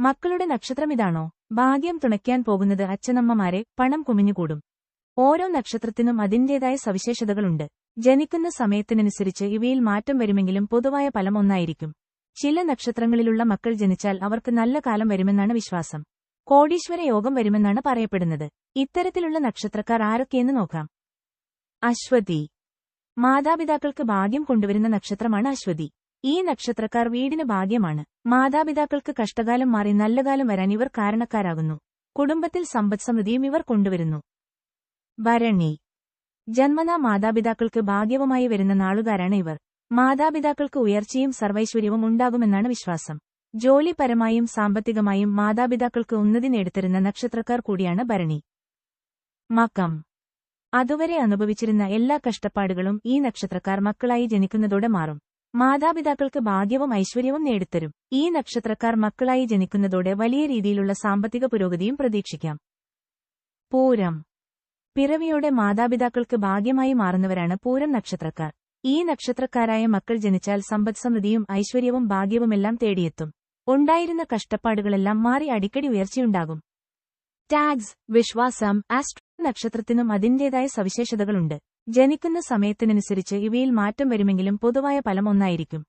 മക്കളുടെ നക്ഷത്രം ഇതാണോ ഭാഗ്യം തുണയ്ക്കാൻ പോകുന്നത് അച്ഛനമ്മമാരെ പണം കുമിഞ്ഞുകൂടും. ഓരോ നക്ഷത്രത്തിനും അതിന്റേതായ സവിശേഷതകളുണ്ട്. ജനിക്കുന്ന സമയത്തിനനുസരിച്ച് ഇവയിൽ മാറ്റം വരുമെങ്കിലും പൊതുവായ ഫലം ഒന്നായിരിക്കും. ചില നക്ഷത്രങ്ങളിലുള്ള മക്കൾ ജനിച്ചാൽ അവർക്ക് നല്ല കാലം വരുമെന്നാണ് വിശ്വാസം. കോടീശ്വര യോഗം വരുമെന്നാണ് പറയപ്പെടുന്നത്. ഇത്തരത്തിലുള്ള നക്ഷത്രക്കാർ ആരൊക്കെയെന്ന് നോക്കാം. അശ്വതി. മാതാപിതാക്കൾക്ക് ഭാഗ്യം കൊണ്ടുവരുന്ന നക്ഷത്രമാണ് അശ്വതി. ഈ നക്ഷത്രക്കാർ വീടിന് ഭാഗ്യമാണ്. മാതാപിതാക്കൾക്ക് കഷ്ടകാലം മാറി നല്ല കാലം വരാൻ ഇവർ കാരണക്കാരാകുന്നു. കുടുംബത്തിൽ സമ്പദ്സമൃദ്ധിയും ഇവർ കൊണ്ടുവരുന്നു. ഭരണി. ജന്മനാ മാതാപിതാക്കൾക്ക് ഭാഗ്യവുമായി വരുന്ന നാളുകാരാണ് ഇവർ. മാതാപിതാക്കൾക്ക് ഉയർച്ചയും സർവൈശ്വര്യവും ഉണ്ടാകുമെന്നാണ് വിശ്വാസം. ജോലിപരമായും സാമ്പത്തികമായും മാതാപിതാക്കൾക്ക് ഉന്നതി നേടിത്തരുന്ന നക്ഷത്രക്കാർ കൂടിയാണ് ഭരണി. മകം. അതുവരെ അനുഭവിച്ചിരുന്ന എല്ലാ കഷ്ടപ്പാടുകളും ഈ നക്ഷത്രക്കാർ മക്കളായി ജനിക്കുന്നതോടെ മാറും. മാതാപിതാക്കൾക്ക് ഭാഗ്യവും ഐശ്വര്യവും നേടിത്തരും. ഈ നക്ഷത്രക്കാർ മക്കളായി ജനിക്കുന്നതോടെ വലിയ രീതിയിലുള്ള സാമ്പത്തിക പുരോഗതിയും പ്രതീക്ഷിക്കാം. പൂരം. പിറവിയോടെ മാതാപിതാക്കൾക്ക് ഭാഗ്യമായി മാറുന്നവരാണ് പൂരം നക്ഷത്രക്കാർ. ഈ നക്ഷത്രക്കാരായ മക്കൾ ജനിച്ചാൽ സമ്പദ്സമൃദ്ധിയും ഐശ്വര്യവും ഭാഗ്യവുമെല്ലാം തേടിയെത്തും. ഉണ്ടായിരുന്ന കഷ്ടപ്പാടുകളെല്ലാം മാറി അടിക്കടി ഉയർച്ചയുണ്ടാകും. ടാഗ്സ് വിശ്വാസം ആസ്ട്രോ നക്ഷത്രത്തിനും അതിന്റേതായ സവിശേഷതകളുണ്ട്. ജനിക്കുന്ന സമയത്തിനനുസരിച്ച് ഇവയിൽ മാറ്റം വരുമെങ്കിലും പൊതുവായ ഫലം ഒന്നായിരിക്കും.